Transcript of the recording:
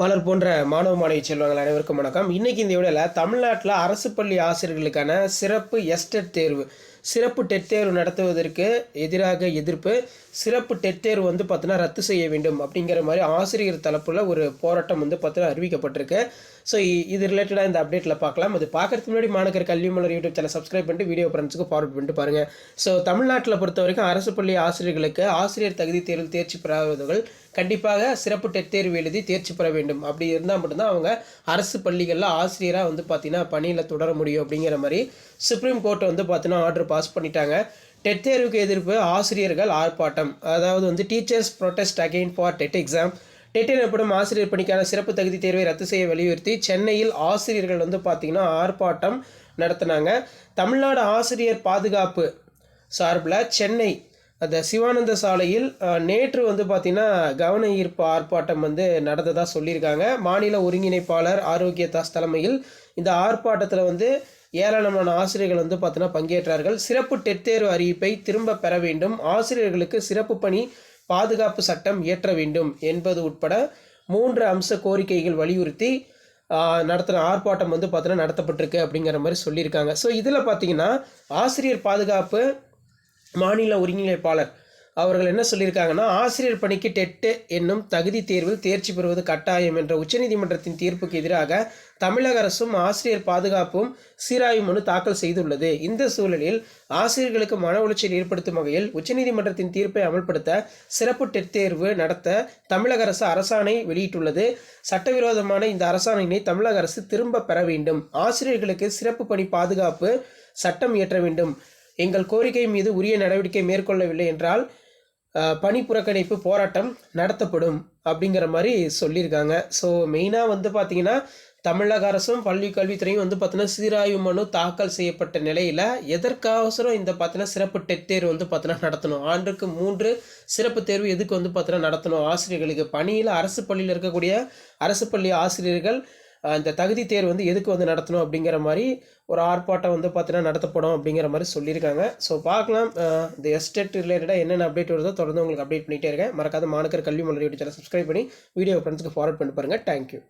மலர் போன்ற மாணவ மாணவி செல்வங்கள் அனைவருக்கும் வணக்கம். இன்றைக்கி இந்த வீடியோவில் தமிழ்நாட்டில் அரசு பள்ளி ஆசிரியர்களுக்கான சிறப்பு எஸ்டெட் தேர்வு. சிறப்பு டெட் தேர்வு நடத்துவதற்கு எதிராக எதிர்ப்பு சிறப்பு டெட் தேர்வு வந்து பார்த்தீங்கன்னா ரத்து செய்ய வேண்டும் அப்படிங்கிற மாதிரி ஆசிரியர் தலைப்பில் ஒரு போராட்டம் வந்து பார்த்தீங்கன்னா அறிவிக்கப்பட்டிருக்கு. ஸோ இது ரிலேட்டடாக இந்த அப்டேட்டில் பார்க்கலாம். அது பார்க்குறதுக்கு முன்னாடி Manavar Kalvi Malar YouTube channel subscribe பண்ணிட்டு வீடியோ ஃப்ரெண்ட்ஸுக்கு ஃபார்வர்ட் பண்ணிட்டு பாருங்கள் ஸோ தமிழ்நாட்டில் பொறுத்த வரைக்கும் அரசு பள்ளி ஆசிரியர்களுக்கு ஆசிரியர் தகுதி தேர்வில் தேர்ச்சி பெறாதவர்கள் கண்டிப்பாக சிறப்பு டெட் தேர்வு எழுதி தேர்ச்சி பெற வேண்டும். அப்படி இருந்தால் மட்டும்தான் அவங்க அரசு பள்ளிகளில் ஆசிரியராக வந்து பார்த்தீங்கன்னா பணியில் தொடர முடியும் அப்படிங்கிற மாதிரி சுப்ரீம் கோர்ட் வந்து பார்த்தீங்கன்னா ஆர்டர் பாஸ் பண்ணிட்டாங்க. டெட் தேர்வுக்கு எதிர்ப்பு ஆசிரியர்கள் ஆர்ப்பாட்டம். அதாவது வந்து teachers protest again for TET exam TET எனப்படும் ஆசிரியர் பணிக்கான சிறப்பு தகுதி தேர்வை ரத்து செய்ய வலியுறுத்தி சென்னையில் ஆசிரியர்கள் வந்து பார்த்தீங்கன்னா ஆர்ப்பாட்டம் நடத்தினாங்க. தமிழ்நாடு ஆசிரியர் பாதுகாப்பு சார்பில் சென்னை அந்த சிவானந்த சாலையில் நேற்று வந்து பார்த்திங்கன்னா கவன ஈர்ப்பு ஆர்ப்பாட்டம் வந்து நடந்ததாக சொல்லியிருக்காங்க. மாநில ஒருங்கிணைப்பாளர் ஆரோக்கிய தாஸ் தலைமையில் இந்த ஆர்ப்பாட்டத்தில் வந்து ஏராளமான ஆசிரியர்கள் வந்து பார்த்தீங்கன்னா பங்கேற்றார்கள். சிறப்பு டெட் தேர்வு அறிவிப்பை திரும்ப பெற வேண்டும். ஆசிரியர்களுக்கு சிறப்பு பணி பாதுகாப்பு சட்டம் இயற்ற வேண்டும் என்பது உட்பட மூன்று அம்ச கோரிக்கைகள் வலியுறுத்தி நடத்தின ஆர்ப்பாட்டம் வந்து பார்த்தீங்கன்னா நடத்தப்பட்டிருக்கு அப்படிங்கிற மாதிரி சொல்லியிருக்காங்க. ஸோ இதில் பார்த்தீங்கன்னா ஆசிரியர் பாதுகாப்பு மாநில ஒருங்கிணைப்பாளர். அவர்கள் என்ன சொல்லியிருக்காங்கன்னா ஆசிரியர் பணிக்கு டெட்டு என்னும் தகுதி தேர்வில் தேர்ச்சி பெறுவது கட்டாயம் என்ற உச்சநீதிமன்றத்தின் தீர்ப்புக்கு எதிராக தமிழக அரசும் ஆசிரியர் பாதுகாப்பும் சீராய்வு மனு தாக்கல் செய்துள்ளது. இந்த சூழலில் ஆசிரியர்களுக்கு மன உளைச்சல் ஏற்படுத்தும் வகையில் உச்சநீதிமன்றத்தின் தீர்ப்பை அமல்படுத்த சிறப்பு டெட் தேர்வு நடத்த தமிழக அரசு அரசாணை வெளியிட்டுள்ளது. சட்டவிரோதமான இந்த அரசாணையினை தமிழக அரசு திரும்ப பெற வேண்டும். ஆசிரியர்களுக்கு சிறப்பு பணி பாதுகாப்பு சட்டம் இயற்ற வேண்டும். எங்கள் கோரிக்கை மீது உரிய நடவடிக்கை மேற்கொள்ளவில்லை என்றால் பணி புறக்கணிப்பு போராட்டம் நடத்தப்படும் அப்படிங்கிற மாதிரி சொல்லியிருக்காங்க. ஸோ மெயினாக வந்து பார்த்தீங்கன்னா தமிழக அரசும் பள்ளி கல்வித்துறையும் வந்து பார்த்தீங்கன்னா சீராய்வு மனு தாக்கல் செய்யப்பட்ட நிலையில் எதற்காவசரம் இந்த பார்த்தீங்கன்னா சிறப்பு டெட் தேர்வு வந்து பார்த்தீங்கன்னா நடத்தணும். ஆண்டுக்கு மூன்று சிறப்பு தேர்வு எதுக்கு வந்து பார்த்தீங்கன்னா நடத்தணும்? ஆசிரியர்களுக்கு பணியில் அரசு பள்ளியில் இருக்கக்கூடிய அரசு பள்ளி ஆசிரியர்கள் இந்த தகுதி தேர்வு வந்து எதுக்கு வந்து நடத்தணும் அப்படிங்கிற மாதிரி ஒரு ஆர்ப்பாட்டம் வந்து பார்த்தீங்கன்னா நடத்தப்படும் அப்படிங்கிற மாதிரி சொல்லியிருக்காங்க. ஸோ பார்க்கலாம். இந்த எஸ்டேட் ரிலேட்டடாக என்னென்ன அப்டேட் வருதோ தொடர்ந்து உங்களுக்கு அப்டேட் பண்ணிகிட்டே இருக்கேன். மறக்காத Manakkar Kalvi Malar YouTube channel subscribe பண்ணி வீடியோ ஃப்ரெண்ட்ஸ்க்கு ஃபார்வர்ட் பண்ணி பாருங்கள் தேங்க்யூ